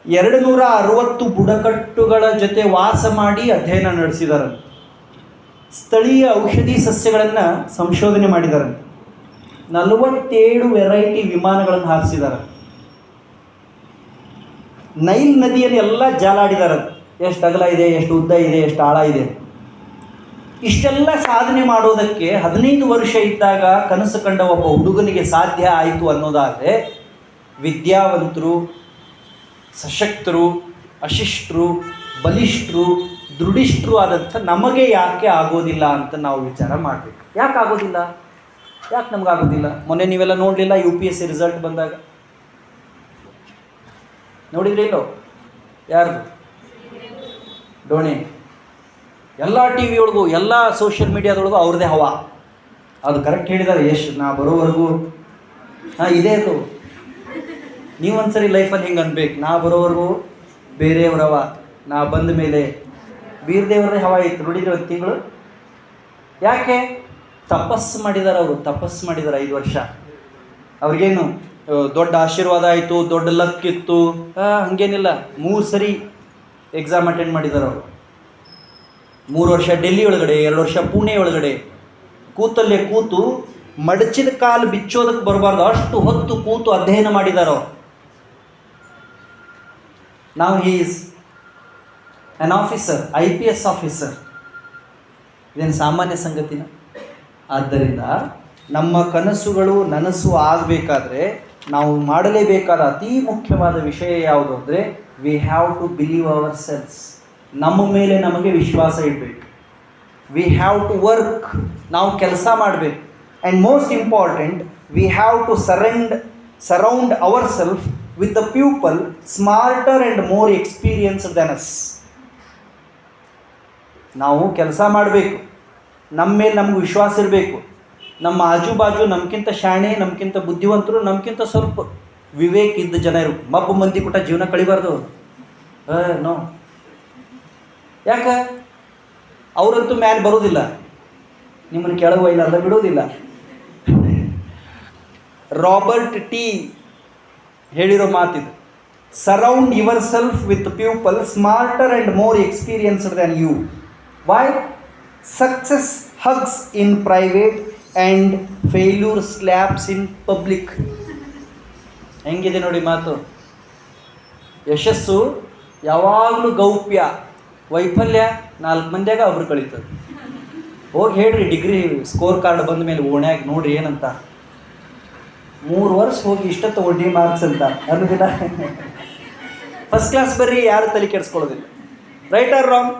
ಎರಡು ನೂರ ಅರವತ್ತು ಬುಡಕಟ್ಟುಗಳ ಜೊತೆ ವಾಸ ಮಾಡಿ ಅಧ್ಯಯನ ನಡೆಸಿದಾರಂತೆ. ಸ್ಥಳೀಯ ಔಷಧಿ ಸಸ್ಯಗಳನ್ನು ಸಂಶೋಧನೆ ಮಾಡಿದ್ದಾರೆ ನಲವತ್ತೇಳು ವೆರೈಟಿ ವಿಮಾನಗಳನ್ನು ಹಾರಿಸಿದ್ದಾರೆ ನೈಲ್ ನದಿಯಲ್ಲಿ ಎಲ್ಲ ಜಾಲಾಡಿದ್ದಾರೆ ಎಷ್ಟು ಅಗಲ ಇದೆ, ಎಷ್ಟು ಉದ್ದ ಇದೆ, ಎಷ್ಟು ಆಳ ಇದೆ. ಇಷ್ಟೆಲ್ಲ ಸಾಧನೆ ಮಾಡೋದಕ್ಕೆ ಹದಿನೈದು ವರ್ಷ ಇದ್ದಾಗ ಕನಸು ಕಂಡ ಒಬ್ಬ ಹುಡುಗನಿಗೆ ಸಾಧ್ಯ ಆಯಿತು ಅನ್ನೋದಾದರೆ ವಿದ್ಯಾವಂತರು ಸಶಕ್ತರು, ಅಶಿಷ್ಟರು, ಬಲಿಷ್ಠರು, ದೃಢಿಷ್ಠರು ಆದಂಥ ನಮಗೆ ಯಾಕೆ ಆಗೋದಿಲ್ಲ ಅಂತ ನಾವು ವಿಚಾರ ಮಾಡಬೇಕು. ಯಾಕೆ ಆಗೋದಿಲ್ಲ? ಯಾಕೆ ನಮ್ಗೆ ಆಗೋದಿಲ್ಲ? ಮೊನ್ನೆ ನೀವೆಲ್ಲ ನೋಡಲಿಲ್ಲ U P S C result ಬಂದಾಗ? ನೋಡಿದ್ರಿ ಇಲ್ಲೋ? ಯಾರು ಡೋಣಿ ಎಲ್ಲ ಟಿ ವಿ ಒಳಗೂ ಎಲ್ಲ ಸೋಷಿಯಲ್ ಮೀಡಿಯಾದೊಳಗೂ ಅವ್ರದ್ದೇ ಹವಾ. ಅದು ಕರೆಕ್ಟ್ ಹೇಳಿದ್ದಾರೆ, ಯಶ್, ನಾ ಬರೋವರೆಗೂ. ಹಾಂ, ಇದೇ ಅದು. ನೀವು ಒಂದ್ಸರಿ ಲೈಫಲ್ಲಿ ಹಿಂಗೆ ಅನ್ಬೇಕು? ನಾ ಬರೋವರೆಗೂ ಬೇರೆಯವ್ರ ಹವ. ನಾ ಬಂದ ಮೇಲೆ ವೀರದೇವರದೇ ಹವಾ ಇತ್ತು. ನೋಡಿದ್ರೆ ತಿಂಗಳು? ಯಾಕೆ? ತಪಸ್ಸು ಮಾಡಿದಾರೆ ಅವರು. ತಪಸ್ಸು ಮಾಡಿದ್ದಾರೆ ಐದು ವರ್ಷ. ಅವ್ರಿಗೇನು ದೊಡ್ಡ ಆಶೀರ್ವಾದ ಆಯಿತು, ದೊಡ್ಡ ಲಕ್ ಇತ್ತು. ಹಂಗೇನಿಲ್ಲ. ಮೂರು ಸರಿ ಎಕ್ಸಾಮ್ ಅಟೆಂಡ್ ಮಾಡಿದ್ದಾರೆ ಅವರು. ಮೂರು ವರ್ಷ ಡೆಲ್ಲಿ ಒಳಗಡೆ, ಎರಡು ವರ್ಷ ಪುಣೆ ಒಳಗಡೆ. ಕೂತಲ್ಲೇ ಕೂತು ಮಡಚಿದ ಕಾಲು ಬಿಚ್ಚೋದಕ್ಕೆ ಬರಬಾರ್ದು. ಅಷ್ಟು ಹೊತ್ತು ಕೂತು ಅಧ್ಯಯನ ಮಾಡಿದಾರೋ ಅವರು. ನಾವು is an officer I P S officer ಇದೇನು ಸಾಮಾನ್ಯ ಸಂಗತಿನ? ಆದ್ದರಿಂದ ನಮ್ಮ ಕನಸುಗಳು ನನಸು ಆಗಬೇಕಾದ್ರೆ ನಾವು ಮಾಡಲೇಬೇಕಾದ ಅತಿ ಮುಖ್ಯವಾದ ವಿಷಯ ಯಾವುದು ಅಂದರೆ we have to believe ourselves ನಮ್ಮ ಮೇಲೆ ನಮಗೆ ವಿಶ್ವಾಸ ಇಡಬೇಕು ವಿ ಹ್ಯಾವ್ ಟು ವರ್ಕ್ ನಾವು ಕೆಲಸ ಮಾಡಬೇಕು. And most important we have to surround surround ourself with the people smarter and more experience us ನಾವು ಕೆಲಸ ಮಾಡಬೇಕು. ನಮ್ಮ ಮೇಲೆ ನಮ್ಗೆ ವಿಶ್ವಾಸ ಇರಬೇಕು. ನಮ್ಮ ಆಜು ಬಾಜು ನಮ್ಗಿಂತ ಶಾಣೆ ನಮ್ಗಿಂತ ಬುದ್ಧಿವಂತರು ನಮಗಿಂತ ಸ್ವಲ್ಪ ವಿವೇಕ್ ಇದ್ದ ಜನ ಇರು. ಮಬ್ಬು ಮಂದಿ ಕೊಟ್ಟ ಜೀವನ ಕಳಿಬಾರ್ದು ನೋ. ಯಾಕೆ? ಅವರಂತೂ ಮ್ಯಾಲೆ ಬರೋದಿಲ್ಲ. ನಿಮ್ಮನ್ನು ಕೆಳಗೆ ಒಯ್ಲಾರ್ದ ಬಿಡೋದಿಲ್ಲ. ರಾಬರ್ಟ್ ಟಿ ಹೇಳಿರೋ ಮಾತಿದು surround yourself with people smarter and more experienced than you why success hugs in private and failure slaps in public ಹೆಂಗಿದೆ ನೋಡಿ ಮಾತು? ಯಶಸ್ಸು ಯಾವಾಗಲೂ ಗೌಪ್ಯ, ವೈಫಲ್ಯ ನಾಲ್ಕು ಮಂದಿಯಾಗ ಒಬ್ರು ಕಳೀತದೆ. ಹೋಗಿ ಹೇಳ್ರಿ ಡಿಗ್ರಿ ಸ್ಕೋರ್ ಕಾರ್ಡ್ ಬಂದ ಮೇಲೆ ಓಣ್ಯಾಗ ನೋಡ್ರಿ ಏನಂತ. ಮೂರು ವರ್ಷ ಹೋಗಿ ಇಷ್ಟೊತ್ತು ತಗೊಂಡು ಮಾರ್ಕ್ಸ್ ಅಂತ. ಅನ್ನೋದಿಲ್ಲ ಫಸ್ಟ್ ಕ್ಲಾಸ್ ಬರ್ರಿ ಯಾರು ತಲೆ ಕೆಡಿಸ್ಕೊಳ್ಳೋದಿಲ್ಲ. Right or wrong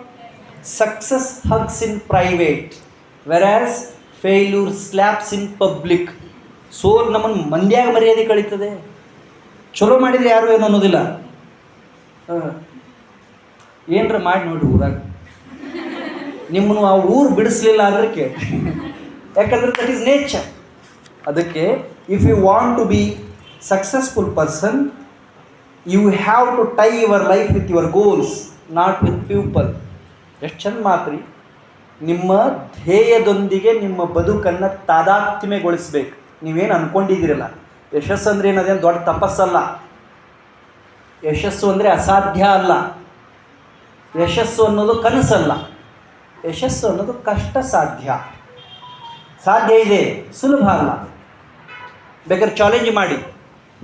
success hugs in private whereas failure slaps in public ಸೋಲ್ ನಮ್ಮನ್ನು ಮಂದ್ಯಾಗ ಮರ್ಯಾದೆ ಕಳೀತದೆ. ಚಲೋ ಮಾಡಿದ್ರೆ ಯಾರು ಏನು ಅನ್ನೋದಿಲ್ಲ. ಏನರ ಮಾಡಿ ನೋಡಿ ಊರಾಗ. ನಿಮ್ಮನ್ನು ಆ ಊರು ಬಿಡಿಸ್ಲಿಲ್ಲ ಅಂದ್ರೆ ಯಾಕಂದ್ರೆ ದಟ್ ಈಸ್ ನೇಚರ್ ಅದಕ್ಕೆ if you want to be successful person you have to tie your life with your goals not with people ಎಷ್ಟು ಚಂದ ಮಾತ್ರಿ ನಿಮ್ಮ ಧ್ಯೇಯದೊಂದಿಗೆ ನಿಮ್ಮ ಬದುಕನ್ನು ತಾದಾತ್ಮ್ಯಗೊಳಿಸ್ಬೇಕು. ನೀವೇನು ಅಂದ್ಕೊಂಡಿದ್ದೀರಲ್ಲ ಯಶಸ್ಸು ಅಂದರೆ ಏನದೇನು? ದೊಡ್ಡ ತಪಸ್ಸಲ್ಲ. ಯಶಸ್ಸು ಅಂದರೆ ಅಸಾಧ್ಯ ಅಲ್ಲ. ಯಶಸ್ಸು ಅನ್ನೋದು ಕನಸಲ್ಲ. ಯಶಸ್ಸು ಅನ್ನೋದು ಕಷ್ಟ ಸಾಧ್ಯ ಸಾಧ್ಯ ಇದೆ. ಸುಲಭ ಅಲ್ಲ. ಬೇಕಾದ್ರೆ ಚಾಲೆಂಜ್ ಮಾಡಿ.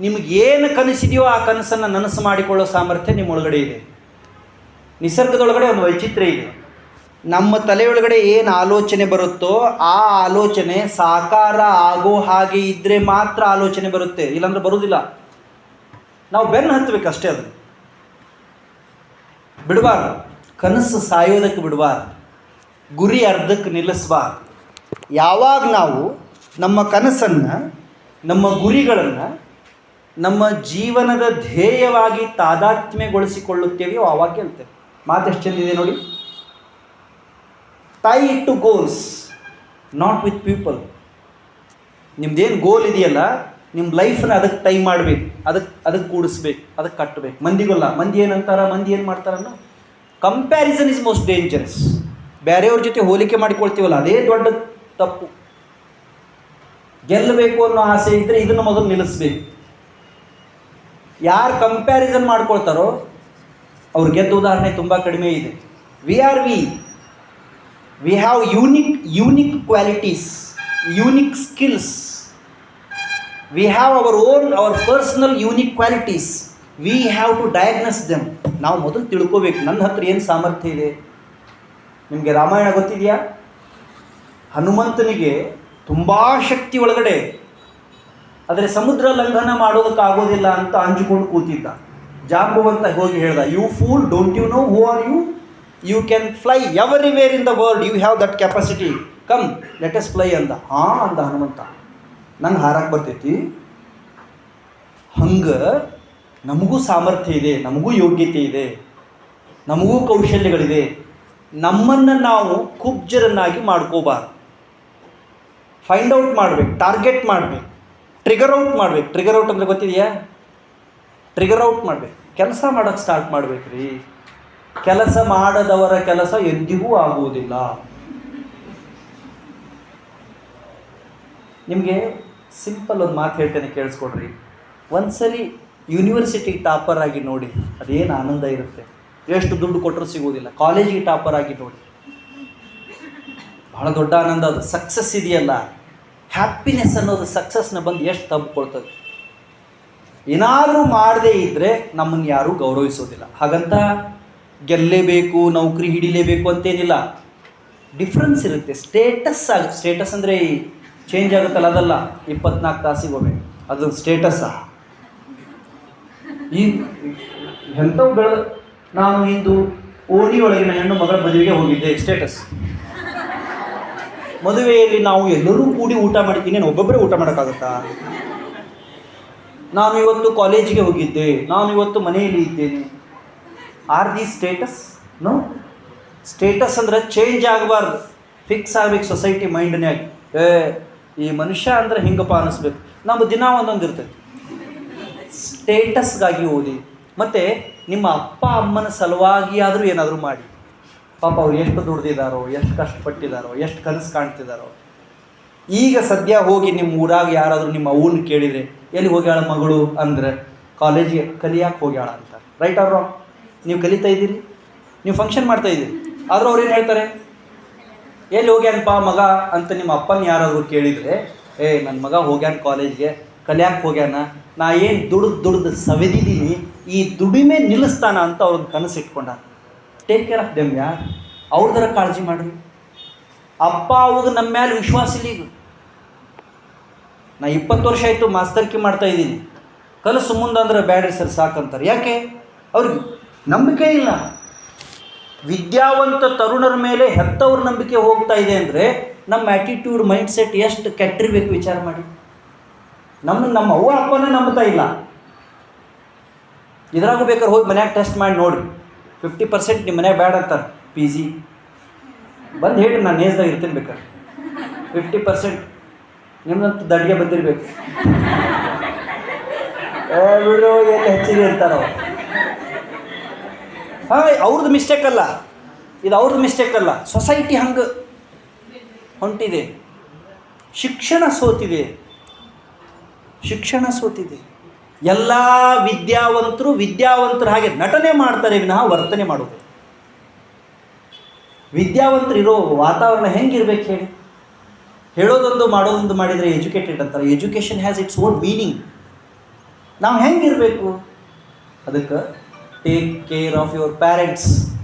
ನಿಮ್ಗೆ ಏನು ಕನಸಿದೆಯೋ ಆ ಕನಸನ್ನು ನನಸು ಮಾಡಿಕೊಳ್ಳೋ ಸಾಮರ್ಥ್ಯ ನಿಮ್ಮೊಳಗಡೆ ಇದೆ. ನಿಸರ್ಗದೊಳಗಡೆ ಒಂದು ವೈಚಿತ್ರ್ಯ ಇದೆ. ನಮ್ಮ ತಲೆಯೊಳಗಡೆ ಏನು ಆಲೋಚನೆ ಬರುತ್ತೋ ಆ ಆಲೋಚನೆ ಸಾಕಾರ ಆಗೋ ಹಾಗೆ ಇದ್ದರೆ ಮಾತ್ರ ಆಲೋಚನೆ ಬರುತ್ತೆ. ಇಲ್ಲಾಂದ್ರೆ ಬರುವುದಿಲ್ಲ ನಾವು ಬೆನ್ನು ಹತ್ತಬೇಕು ಅಷ್ಟೇ ಅದು. ಬಿಡಬಾರ್ದು. ಕನಸು ಸಾಯೋದಕ್ಕೆ ಬಿಡಬಾರ್ದು. ಗುರಿ ಅರ್ಧಕ್ಕೆ ನಿಲ್ಲಿಸಬಾರ್ದು. ಯಾವಾಗ ನಾವು ನಮ್ಮ ಕನಸನ್ನು ನಮ್ಮ ಗುರಿಗಳನ್ನು ನಮ್ಮ ಜೀವನದ ಧ್ಯೇಯವಾಗಿ ತಾದಾತ್ಮ್ಯಗೊಳಿಸಿಕೊಳ್ಳುತ್ತೇವೆಯೋ ಆವಾಗ ಗೆಲ್ತೇವೆ ಮಾತೆಷ್ಟು ಚೆಂದಿದೆ ನೋಡಿ. Tie it to goals not with people ನಿಮ್ದೇನು ಗೋಲ್ ಇದೆಯಲ್ಲ ನಿಮ್ಮ ಲೈಫನ್ನ ಅದಕ್ಕೆ ಟೈ ಮಾಡಬೇಕು ಅದಕ್ಕೆ ಅದಕ್ಕೆ ಕೂಡಿಸ್ಬೇಕು ಅದಕ್ಕೆ ಕಟ್ಟಬೇಕು ಮಂದಿಗಲ್ಲ, ಮಂದಿ ಏನಂತಾರ, ಮಂದಿ ಏನು ಮಾಡ್ತಾರನ್ನ ಕಂಪ್ಯಾರಿಸನ್ ಇಸ್ ಮೋಸ್ಟ್ ಡೇಂಜರಸ್ ಬೇರೆಯವ್ರ ಜೊತೆ ಹೋಲಿಕೆ ಮಾಡಿಕೊಳ್ತೀವಲ್ಲ, ಅದೇ ದೊಡ್ಡ ತಪ್ಪು. ಗೆಲ್ಲಬೇಕು ಅನ್ನೋ ಆಸೆ ಇದ್ದರೆ ಇದನ್ನು ಮೊದಲು ನಿಲ್ಲಿಸ್ಬೇಕು. ಯಾರು ಕಂಪ್ಯಾರಿಸನ್ ಮಾಡ್ಕೊಳ್ತಾರೋ ಅವ್ರು ಗೆದ್ದ ಉದಾಹರಣೆ ತುಂಬ ಕಡಿಮೆ ಇದೆ. We are we we have unique unique qualities unique skills we have our own our personal unique qualities we have to diagnose them ನಾವು ಮೊದಲು ತಿಳ್ಕೋಬೇಕು, ನನ್ನ ಹತ್ರ ಏನು ಸಾಮರ್ಥ್ಯ ಇದೆ? ನಿಮಗೆ ರಾಮಾಯಣ ಗೊತ್ತಿದೆಯಾ? ಹನುಮಂತನಿಗೆ ತುಂಬ ಶಕ್ತಿ ಒಳಗಡೆ ಆದರೆ ಸಮುದ್ರ ಲಂಘನ ಮಾಡೋದಕ್ಕಾಗೋದಿಲ್ಲ ಅಂತ ಅಂಜಿಕೊಂಡು ಕೂತಿದ್ದ. ಜಾಂಬುವಂತ ಹೋಗಿ ಹೇಳ್ದ you fool don't you know who are you you can fly everywhere in the world you have that capacity come let us fly ಅಂದ. ಹಾ, ಅಂದ ಹನುಮಂತ. ನಂಗೆ ಹಾರಕ್ಕೆ ಬರ್ತೈತಿ. ಹಂಗೆ ನಮಗೂ ಸಾಮರ್ಥ್ಯ ಇದೆ, ನಮಗೂ ಯೋಗ್ಯತೆ ಇದೆ, ನಮಗೂ ಕೌಶಲ್ಯಗಳಿದೆ. ನಮ್ಮನ್ನು ನಾವು ಕುಬ್ಜರನ್ನಾಗಿ ಮಾಡ್ಕೋಬಾರ್ದು. ಫೈಂಡ್ ಔಟ್ ಮಾಡಬೇಕು ಟಾರ್ಗೆಟ್ ಮಾಡಬೇಕು. ಟ್ರಿಗರ್ ಔಟ್ ಮಾಡಬೇಕು. ಟ್ರಿಗರ್ ಔಟ್ ಅಂದರೆ ಗೊತ್ತಿದೆಯಾ? ಟ್ರಿಗರ್ ಔಟ್ ಮಾಡಬೇಕು. ಕೆಲಸ ಮಾಡೋಕ್ಕೆ ಸ್ಟಾರ್ಟ್ ಮಾಡ್ಬೇಕು ರೀ ಕೆಲಸ ಮಾಡದವರ ಕೆಲಸ ಎಂದಿಗೂ ಆಗುವುದಿಲ್ಲ. ನಿಮಗೆ ಸಿಂಪಲ್ ಒಂದು ಮಾತು ಹೇಳ್ತೇನೆ ಕೇಳಿಸ್ಕೊಡ್ರಿ. ಒಂದ್ಸರಿ ಯೂನಿವರ್ಸಿಟಿ ಟಾಪರ್ ಆಗಿ ನೋಡಿ, ಅದೇನು ಆನಂದ ಇರುತ್ತೆ. ಎಷ್ಟು ದುಡ್ಡು ಕೊಟ್ಟರು ಸಿಗೋದಿಲ್ಲ ಕಾಲೇಜಿಗೆ ಟಾಪರ್ ಆಗಿ ನೋಡಿ. ಬಹಳ ದೊಡ್ಡ ಆನಂದ ಅದು. ಸಕ್ಸಸ್ ಇದೆಯಲ್ಲ. ಹ್ಯಾಪಿನೆಸ್ ಅನ್ನೋದು ಸಕ್ಸಸ್ನ ಬಂದು ಎಷ್ಟು ತಬ್ಕೊಳ್ತದೆ ಏನಾದರೂ ಮಾಡದೇ ಇದ್ದರೆ ನಮ್ಮನ್ನು ಯಾರೂ ಗೌರವಿಸೋದಿಲ್ಲ. ಹಾಗಂತ ಗೆಲ್ಲೇಬೇಕು, ನೌಕರಿ ಹಿಡಿಲೇಬೇಕು ಅಂತೇನಿಲ್ಲ. ಡಿಫ್ರೆನ್ಸ್ ಇರುತ್ತೆ. ಸ್ಟೇಟಸ್ ಆಗ ಸ್ಟೇಟಸ್ ಅಂದರೆ ಈ ಚೇಂಜ್ ಆಗುತ್ತಲ್ಲ ಅದಲ್ಲ? ಇಪ್ಪತ್ನಾಲ್ಕು ತಾಸಿಗೆ ಒಮ್ಮೆ. ಅದು ಸ್ಟೇಟಸ್ ಈ ಎಂಥವು ನಾನು ಇಂದು ಓಣಿಯೊಳಗಿನ ಹೆಣ್ಣು ಮಗಳ ಮದುವೆಗೆ ಹೋಗಿದ್ದೆ. ಸ್ಟೇಟಸ್ ಮದುವೆಯಲ್ಲಿ ನಾವು ಎಲ್ಲರೂ ಕೂಡಿ ಊಟ ಮಾಡಿದ್ದೀನಿ ನಾನು ಒಬ್ಬೊಬ್ಬರೇ ಊಟ ಮಾಡೋಕ್ಕಾಗತ್ತಾ? ನಾನು ಇವತ್ತು ಕಾಲೇಜಿಗೆ ಹೋಗಿದ್ದೆ. ನಾನು ಇವತ್ತು ಮನೆಯಲ್ಲಿ ಇದ್ದೇನೆ or the status no status ಅಂದರೆ ಚೇಂಜ್ ಆಗಬಾರ್ದು. ಫಿಕ್ಸ್ ಆಗ್ಬೇಕು ಸೊಸೈಟಿ ಮೈಂಡ್ನ್ಯಾಗ ಏ, ಈ ಮನುಷ್ಯ ಅಂದರೆ ಹಿಂಗಪ್ಪ ಅನ್ನಿಸ್ಬೇಕು ನಮ್ಮ ದಿನ ಒಂದೊಂದು ಇರ್ತೈತಿ. ಸ್ಟೇಟಸ್ಗಾಗಿ ಓದಿ. ಮತ್ತು ನಿಮ್ಮ ಅಪ್ಪ ಅಮ್ಮನ ಸಲುವಾಗಿ ಆದರೂ ಏನಾದರೂ ಮಾಡಿ. ಪಾಪ ಅವ್ರು ಎಷ್ಟು ದುಡ್ದಿದ್ದಾರೋ ಎಷ್ಟು ಕಷ್ಟಪಟ್ಟಿದ್ದಾರೋ ಎಷ್ಟು ಕನಸು ಕಾಣ್ತಿದ್ದಾರೋ ಈಗ ಸದ್ಯ ಹೋಗಿ ನಿಮ್ಮ ಊರಾಗ ಯಾರಾದರೂ ನಿಮ್ಮ ಅವ್ವನ್ನ ಕೇಳಿದರೆ, ಎಲ್ಲಿ ಹೋಗ್ಯಾಳ ಮಗಳು ಅಂದ್ರೆ ಕಾಲೇಜಿಗೆ ಕಲಿಯಾಕೆ ಹೋಗ್ಯಾಳ ಅಂತ. ರೈಟ್ ಅವ್ರ ನೀವು ಕಲಿತಾ ಇದ್ದೀರಿ? ನೀವು ಫಂಕ್ಷನ್ ಮಾಡ್ತಾ ಇದ್ದೀರಿ? ಆದರೂ ಅವ್ರು ಏನು ಹೇಳ್ತಾರೆ? ಎಲ್ಲಿ ಹೋಗ್ಯಾನಪ್ಪ ಮಗ ಅಂತ ನಿಮ್ಮ ಅಪ್ಪನ ಯಾರಾದರೂ ಕೇಳಿದರೆ ಏ ನನ್ನ ಮಗ ಹೋಗ್ಯಾನ ಕಾಲೇಜ್ಗೆ, ಕಲಿಯಾಕೆ ಹೋಗ್ಯಾನ. ನಾ ಏನು ದುಡ್ದು ದುಡ್ದು ಸವೆದಿದ್ದೀನಿ ಈ ದುಡಿಮೆ ನಿಲ್ಲಿಸ್ತಾನ ಅಂತ ಅವ್ರಿಗೆ ಕನಸು ಇಟ್ಕೊಂಡ ಟೇಕ್ ಕೇರ್ ಆಫ್ ದೆಮ್ ಯಾರ್ ಅವ್ರದರ ಕಾಳಜಿ ಮಾಡ್ರಿ. ಅಪ್ಪ ಅವಾಗ ನಮ್ಮ ಮೇಲೆ ವಿಶ್ವಾಸ ಇಲ್ಲ ಈಗ. ನಾ ಇಪ್ಪತ್ತು ವರ್ಷ ಆಯಿತು ಮಾಸ್ತರ್ಕಿ ಮಾಡ್ತಾ ಇದ್ದೀನಿ. ಕಲಸು ಮುಂದಂದ್ರೆ ಬ್ಯಾಡ್ರಿ ಸರ್, ಸಾಕಂತಾರೆ. ಯಾಕೆ? ಅವ್ರಿಗೆ ನಂಬಿಕೆ ಇಲ್ಲ. ವಿದ್ಯಾವಂತ ತರುಣರ ಮೇಲೆ ಹೆತ್ತವ್ರ ನಂಬಿಕೆ ಹೋಗ್ತಾ ಇದೆ ಅಂದರೆ ನಮ್ಮ ಆ್ಯಟಿಟ್ಯೂಡ್ ಮೈಂಡ್ ಸೆಟ್ ಎಷ್ಟು ಕೆಟ್ಟಿರ್ಬೇಕು ವಿಚಾರ ಮಾಡಿ. ನಮ್ಮ ನಮ್ಮ ಅವ್ವ ಅಪ್ಪನ ನಂಬ್ತಾ ಇಲ್ಲ. ಇದ್ರಾಗೂ ಬೇಕಾದ್ರೆ ಹೋಗಿ ಮನ್ಯಾಗ ಟೆಸ್ಟ್ ಮಾಡಿ ನೋಡ್ರಿ. ಫಿಫ್ಟಿ ಪರ್ಸೆಂಟ್ ನಿಮ್ಮ ಮನ್ಯಾಗ ಬ್ಯಾಡ ಅಂತಾರೆ ಪಿ ಜಿ ಬಂದು ಹೇಳಿ ನಾನು ನೇಜ್ದಾಗ ಇರ್ತೀನಿ ಬೇಕಾದ್ರೆ ಫಿಫ್ಟಿ ಪರ್ಸೆಂಟ್ ನಿಮ್ದಂತೂ ದಡ್ಗೆ ಬಂದಿರಬೇಕು. ಬಿಡು, ಏನು ಹೆಚ್ಚಿಗೆ ಅವ್ರು ಹಾಂ ಅವ್ರದ್ದು ಮಿಸ್ಟೇಕ್ ಅಲ್ಲ. ಇದು ಅವ್ರದ್ದು ಮಿಸ್ಟೇಕ್ ಅಲ್ಲ. ಸೊಸೈಟಿ ಹಂಗೆ ಹೊಂಟಿದೆ. ಶಿಕ್ಷಣ ಸೋತಿದೆ. ಶಿಕ್ಷಣ ಸೋತಿದೆ. ಎಲ್ಲ ವಿದ್ಯಾವಂತರು ವಿದ್ಯಾವಂತರು ಹಾಗೆ ನಟನೆ ಮಾಡ್ತಾರೆ ವಿನಃ ವರ್ತನೆ ಮಾಡೋದು. ವಿದ್ಯಾವಂತರು ಇರೋ ವಾತಾವರಣ ಹೆಂಗಿರ್ಬೇಕು ಹೇಳಿ? ಹೇಳೋದೊಂದು ಮಾಡೋದೊಂದು ಮಾಡಿದರೆ ಎಜುಕೇಟೆಡ್ ಅಂತಾರೆ. Education has its own meaning. ನಾವು ಹೆಂಗಿರಬೇಕು? ಅದಕ್ಕೆ take care of your parents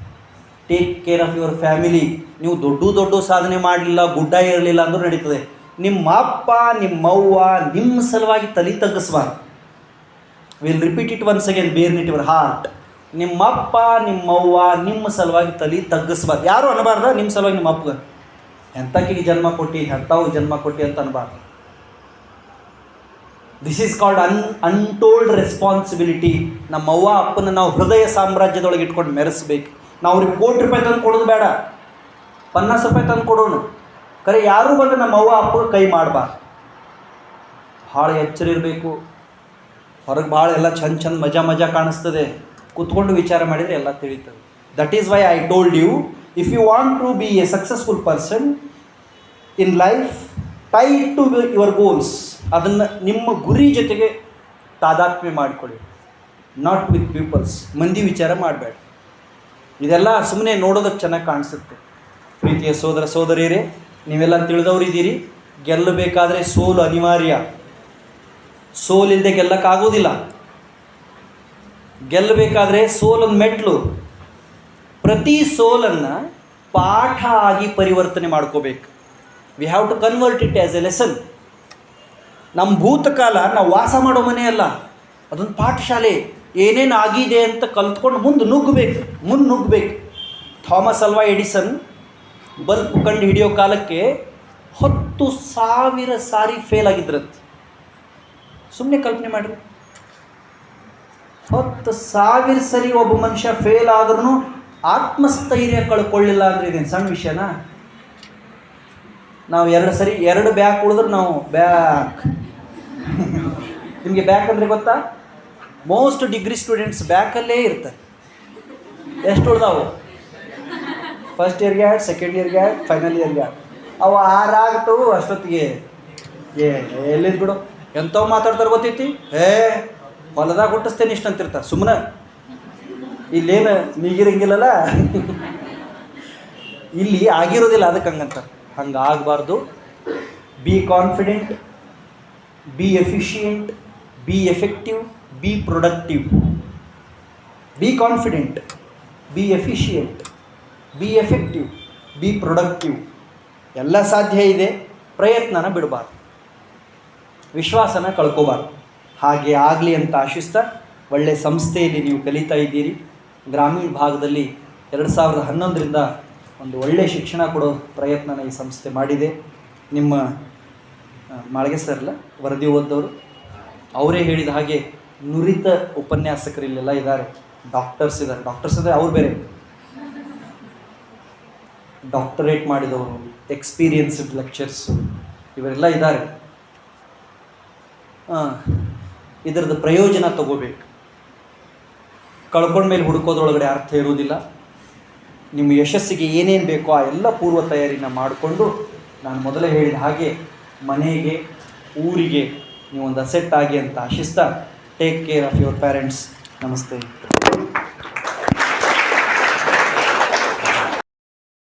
take care of your family ನೀವು ದೊಡ್ಡ ದೊಡ್ಡ ಸಾಧನೆ ಮಾಡಲಿಲ್ಲ, ಗುಡ್ಡ ಇರಲಿಲ್ಲ ಅಂದರೂ ನಡೀತದೆ. ನಿಮ್ಮ ಅಪ್ಪ ನಿಮ್ಮವ್ವ ನಿಮ್ಮ ಸಲುವಾಗಿ ತಲೆ ತಗ್ಗಿಸ್ಬಾರ್ದು. Will repeat it once again bear it your heart ನಿಮ್ಮಪ್ಪ, ನಿಮ್ಮವ್ವ, ನಿಮ್ಮ ಸಲುವಾಗಿ ತಲೆ ತಗ್ಗಿಸ್ಬಾರ್ದು. ಯಾರು ಅನ್ನಬಾರ್ದ ನಿಮ್ಮ ಸಲುವಾಗಿ ನಿಮ್ಮ ಅಪ್ಪಗೆ. ಎಂತಕ್ಕಿಗೆ ಜನ್ಮ ಕೊಟ್ಟು ಎಂಥವು ಜನ್ಮ ಕೊಟ್ಟಿ ಅಂತ ಅನ್ಬಾರ್ದು. This is called un untold responsibility ನಮ್ಮವ್ವ, ಅಪ್ಪನ ನಾವು ಹೃದಯ ಸಾಮ್ರಾಜ್ಯದೊಳಗೆ ಇಟ್ಕೊಂಡು ಮೆರೆಸ್ಬೇಕು. ನಾವು ಅವ್ರಿಗೆ ಕೋಟಿ ರೂಪಾಯಿ ತಂದು ಕೊಡೋದು ಬೇಡ. ಪನ್ನಾಸ್ ರೂಪಾಯಿ ತಂದು ಕೊಡೋಣ ಕರೆ ಯಾರೂ ಬಂದು ನಮ್ಮವ್ವ, ಅಪ್ಪಗೆ ಕೈ ಮಾಡಬಾರ್ದು. ಭಾಳ ಎಚ್ಚರ ಇರಬೇಕು. ಹೊರಗೆ ಭಾಳ ಎಲ್ಲ ಚಂದ ಚಂದ ಮಜಾ ಮಜಾ ಕಾಣಿಸ್ತದೆ. ಕೂತ್ಕೊಂಡು ವಿಚಾರ ಮಾಡಿದರೆ ಎಲ್ಲ ತಿಳಿತದೆ. That is why I told you if you want to be a successful person in life tie to your goals ಅದನ್ನು ನಿಮ್ಮ ಗುರಿ ಜೊತೆಗೆ ತಾದಾತ್ಮ್ಯ ಮಾಡಿಕೊಳ್ಳಿ. ನಾಟ್ ವಿತ್ ಪೀಪಲ್ಸ್ ಮಂದಿ ವಿಚಾರ ಮಾಡಬೇಡ. ಇದೆಲ್ಲ ಸುಮ್ಮನೆ ನೋಡೋದಕ್ಕೆ ಚೆನ್ನಾಗಿ ಕಾಣಿಸುತ್ತೆ. ಪ್ರೀತಿಯ ಸೋದರ ಸೋದರಿಯರೇ, ನೀವೆಲ್ಲ ತಿಳಿದವರಿದ್ದೀರಿ. ಗೆಲ್ಲಬೇಕಾದರೆ ಸೋಲು ಅನಿವಾರ್ಯ. ಸೋಲಿಲ್ಲದೆ ಗೆಲ್ಲಕ್ಕಾಗೋದಿಲ್ಲ. ಗೆಲ್ಲಬೇಕಾದ್ರೆ ಸೋಲೊಂದು ಮೆಟ್ಲು. ಪ್ರತಿ ಸೋಲನ್ನು ಪಾಠ ಆಗಿ ಪರಿವರ್ತನೆ ಮಾಡ್ಕೋಬೇಕು. We have to convert it as a lesson ನಮ್ಮ ಭೂತಕಾಲ ನಾವು ವಾಸ ಮಾಡೋ ಮನೆ ಅಲ್ಲ. ಅದೊಂದು ಪಾಠಶಾಲೆ. ಏನೇನು ಆಗಿದೆ ಅಂತ ಕಲ್ತ್ಕೊಂಡು ಮುಂದೆ ನುಗ್ಗಬೇಕು. ಮುಂದೆ ನುಗ್ಗಬೇಕು. ಥಾಮಸ್ ಅಲ್ವಾ ಎಡಿಸನ್ ಬಲ್ಪ್ ಕಂಡು ಹಿಡಿಯೋ ಕಾಲಕ್ಕೆ ಹತ್ತು ಸಾವಿರ ಸಾರಿ ಫೇಲ್ ಆಗಿದ್ರಂತೆ. ಸುಮ್ಮನೆ ಕಲ್ಪನೆ ಮಾಡಿರಿ. ಹತ್ತು ಸಾವಿರ ಸರಿ ಒಬ್ಬ ಮನುಷ್ಯ ಫೇಲ್ ಆದ್ರೂ ಆತ್ಮಸ್ಥೈರ್ಯ ಕಳ್ಕೊಳ್ಳಿಲ್ಲ ಅಂದ್ರೆ ಇದೇನು ಸಣ್ಣ ವಿಷಯನ? ನಾವು ಎರಡು ಸರಿ, ಎರಡು ಬ್ಯಾಕ್ ಉಳಿದ್ರೆ ನಾವು ಬ್ಯಾಕ್ ನಿಮಗೆ ಬ್ಯಾಕ್ ಅಂದರೆ ಗೊತ್ತಾ? ಮೋಸ್ಟ್ ಡಿಗ್ರಿ ಸ್ಟೂಡೆಂಟ್ಸ್ ಬ್ಯಾಕಲ್ಲೇ ಇರ್ತಾರೆ. ಎಷ್ಟು ಉಳ್ದಾವು? ಫಸ್ಟ್ ಇಯರ್ಗೆ ಆಡ್ ಸೆಕೆಂಡ್ ಇಯರ್ಗೆ ಆಡ್ ಫೈನಲ್ ಇಯರ್ಗೆ ಆಡ್ ಅವು ಆರಾಗ್ತವು ಅಷ್ಟೊತ್ತಿಗೆ. ಏ, ಎಲ್ಲಿದ್ ಬಿಡು. ಎಂಥವು ಮಾತಾಡ್ತಾರೆ ಗೊತ್ತೈತಿ? ಏ, ಹೊಲದಾಗ ಹುಟ್ಟಿಸ್ತೇನೆ ಇಷ್ಟ ಅಂತಿರ್ತಾರೆ ಸುಮ್ಮನೆ ಇಲ್ಲೇನು ನೀಗಿರಂಗಿಲ್ಲಲ್ಲ ಇಲ್ಲಿ ಆಗಿರೋದಿಲ್ಲ ಅದಕ್ಕೆ ಹಂಗಂತ. ಹಂಗೆ ಆಗಬಾರ್ದು be confident be efficient be effective be productive be confident be efficient be effective be productive ಎಲ್ಲ ಸಾಧ್ಯ ಇದೆ, ಪ್ರಯತ್ನನ ಬಿಡಬಾರ್ದು. ವಿಶ್ವಾಸನ ಕಳ್ಕೋಬಾರ್ದು. ಹಾಗೆ ಆಗಲಿ ಅಂತ ಆಶಿಸ್ತಾ ಒಳ್ಳೆಯ ಸಂಸ್ಥೆಯಲ್ಲಿ ನೀವು ಕಲಿತಾ ಇದ್ದೀರಿ. ಗ್ರಾಮೀಣ ಭಾಗದಲ್ಲಿ ಎರಡು ಸಾವಿರದ ಹನ್ನೊಂದರಿಂದ ಒಂದು ಒಳ್ಳೆಯ ಶಿಕ್ಷಣ ಕೊಡೋ ಪ್ರಯತ್ನನ ಈ ಸಂಸ್ಥೆ ಮಾಡಿದೆ. ನಿಮ್ಮ ಮಾಳಿಗೆ ಮಾಳ್ಗೆ ಸರ್ಲ ವರದಿ ಓದ್ದವರು, ಅವರೇ ಹೇಳಿದ ಹಾಗೆ ನುರಿತ ಉಪನ್ಯಾಸಕರು ಇಲ್ಲೆಲ್ಲ ಇದ್ದಾರೆ. ಡಾಕ್ಟರ್ಸ್ ಇದ್ದಾರೆ. ಡಾಕ್ಟರ್ಸ್ ಅಂದರೆ ಅವ್ರು ಬೇರೆ. ಡಾಕ್ಟರೇಟ್ ಮಾಡಿದವರು ಎಕ್ಸ್ಪೀರಿಯನ್ಸ್ಡ್ ಲೆಕ್ಚರ್ಸು ಇವರೆಲ್ಲ ಇದ್ದಾರೆ. ಇದರದ್ದು ಪ್ರಯೋಜನ ತಗೋಬೇಕು. ಕಳ್ಕೊಂಡ ಮೇಲೆ ಹುಡುಕೋದ್ರೊಳಗಡೆ ಅರ್ಥ ಇರುವುದಿಲ್ಲ. ನಿಮ್ಮ ಯಶಸ್ಸಿಗೆ ಏನೇನು ಬೇಕೋ ಆ ಎಲ್ಲ ಪೂರ್ವ ತಯಾರಿನ ಮಾಡಿಕೊಂಡು ನಾನು ಮೊದಲೇ ಹೇಳಿದ ಹಾಗೆ ಮನೆಗೆ, ಊರಿಗೆ ನೀವು ಒಂದು ಅಸೆಟ್ ಆಗಿ ಅಂತ ಆಶಿಸ್ತಾ take care of your parents ನಮಸ್ತೆ.